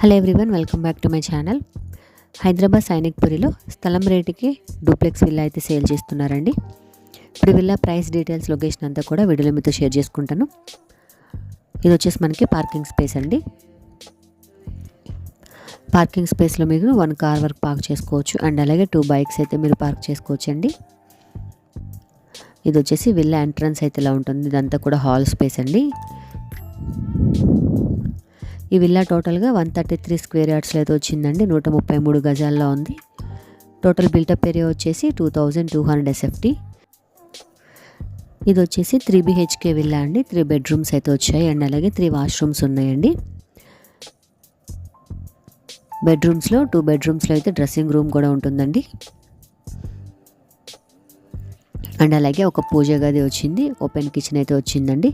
Hello everyone welcome back to my channel. Hyderabad సైనిక్పురిలో స్థలం రేటుకి duplex villa అయితే sale చేస్తున్నారండి. ఇప్పుడు విల్లా ప్రైస్ డీటెయిల్స్ లొకేషన్ అంతా కూడా వీడియోలో మీతో షేర్ చేసుకుంటాను. ఇది వచ్చేసి మనకి పార్కింగ్ స్పేస్ అండి. పార్కింగ్ స్పేస్లో మీరు వన్ కార్ వరకు పార్క్ చేసుకోవచ్చు. అండ్ అలాగే టూ బైక్స్ అయితే మీరు పార్క్ చేసుకోవచ్చు అండి ఇది వచ్చేసి విల్లా ఎంట్రన్స్ అయితే ఇలా ఉంటుంది. ఇదంతా కూడా హాల్ స్పేస్ అండి. ఈ విల్లా టోటల్గా వన్ థర్టీ త్రీ స్క్వేర్ యార్డ్స్లో అయితే వచ్చిందండి. నూట ముప్పై మూడు గజాల్లో ఉంది. టోటల్ బిల్టప్ ఏరియా వచ్చేసి two thousand two hundred SFT. ఇది వచ్చేసి త్రీ బిహెచ్కే విల్లా అండి. త్రీ బెడ్రూమ్స్ అయితే వచ్చాయి అండ్ అలాగే త్రీ వాష్రూమ్స్ ఉన్నాయండి. బెడ్రూమ్స్లో టూ బెడ్రూమ్స్లో అయితే డ్రెస్సింగ్ రూమ్ కూడా ఉంటుందండి. అండ్ అలాగే ఒక పూజ గది వచ్చింది. ఓపెన్ కిచెన్ అయితే వచ్చిందండి.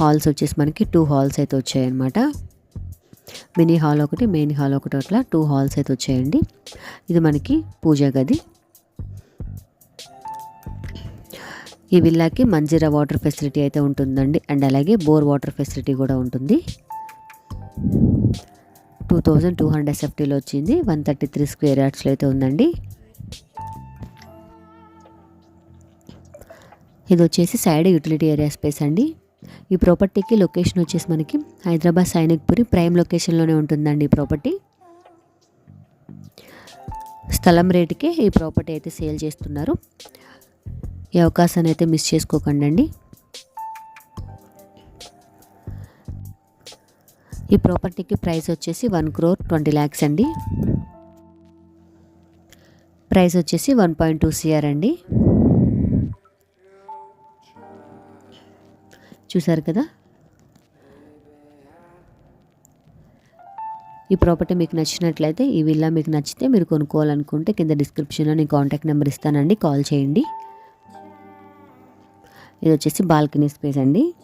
హాల్స్ వచ్చేసి మనకి టూ హాల్స్ అయితే వచ్చాయన్నమాట. మినీ హాల్ ఒకటి మెయిన్ హాల్ ఒకటి అట్లా టూ హాల్స్ అయితే వచ్చాయండి. ఇది మనకి పూజ గది. ఈ విల్లాకి మంజీరా వాటర్ ఫెసిలిటీ అయితే ఉంటుందండి. అండ్ అలాగే బోర్ వాటర్ ఫెసిలిటీ కూడా ఉంటుంది. టూ థౌజండ్ టూ హండ్రెడ్ ఎస్ఎఫ్టీలో వచ్చింది. వన్ థర్టీ త్రీ స్క్వేర్ యార్డ్స్లో అయితే ఉందండి. ఇది వచ్చేసి సైడ్ యూటిలిటీ ఏరియా స్పేస్ అండి. ఈ ప్రాపర్టీకి లొకేషన్ వచ్చేసి మనకి హైదరాబాద్ సైనిక్పురి ప్రైమ్ లొకేషన్లోనే ఉంటుందండి ఈ ప్రాపర్టీ. స్థలం రేటుకే ఈ ప్రాపర్టీ అయితే సేల్ చేస్తున్నారు. ఈ అవకాశాన్ని అయితే మిస్ చేసుకోకండి అండి ఈ ప్రాపర్టీకి ప్రైస్ వచ్చేసి వన్ క్రోర్ ట్వంటీ ల్యాక్స్ అండి. ప్రైస్ వచ్చేసి వన్ పాయింట్ టూ సిఆర్ అండి. చూసారు కదా? ఈ ప్రాపర్టీ మీకు నచ్చినట్లయితే ఈ విల్లా మీకు నచ్చితే మీరు కొనుక్కోవాలనుకుంటే కింద డిస్క్రిప్షన్లో నేను కాంటాక్ట్ నెంబర్ ఇస్తానండి కాల్ చేయండి. ఇది వచ్చేసి బాల్కనీ స్పేస్ అండి.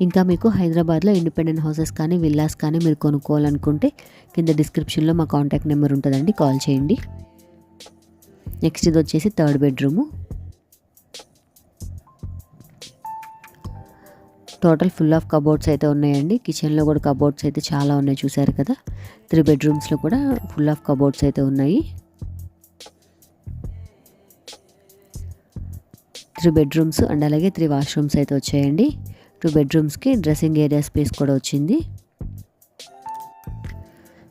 ఇంకా మీకు హైదరాబాద్లో ఇండిపెండెంట్ హౌసెస్ కానీ విల్లాస్ కానీ మీరు కొనుక్కోవాలనుకుంటే కింద డిస్క్రిప్షన్లో మా కాంటాక్ట్ నెంబర్ ఉంటుందండి కాల్ చేయండి. నెక్స్ట్ ఇది వచ్చేసి third bedroom. Total full of cupboards అయితే ఉన్నాయండి. కిచెన్లో కూడా కబోర్డ్స్ అయితే చాలా ఉన్నాయి చూసారు కదా? త్రీ బెడ్రూమ్స్లో కూడా ఫుల్ ఆఫ్ కబోర్డ్స్ అయితే ఉన్నాయి. త్రీ బెడ్రూమ్స్ అండ్ అలాగే త్రీ వాష్రూమ్స్ అయితే వచ్చాయండి. టూ బెడ్రూమ్స్కి డ్రెస్సింగ్ ఏరియా స్పేస్ కూడా వచ్చింది.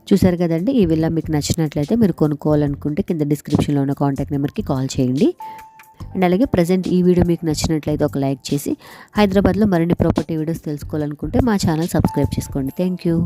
చూసారు కదండి ఈ విల్లా మీకు నచ్చినట్లయితే మీరు కొనుక్కోవాలనుకుంటే కింద డిస్క్రిప్షన్లో ఉన్న కాంటాక్ట్ నెంబర్కి కాల్ చేయండి. అండ్ అలాగే ప్రజెంట్ ఈ వీడియో మీకు నచ్చినట్లయితే ఒక లైక్ చేసి హైదరాబాద్లో మరిన్ని ప్రాపర్టీ వీడియోస్ తెలుసుకోవాలనుకుంటే మా ఛానల్ సబ్స్క్రైబ్ చేసుకోండి. Thank you.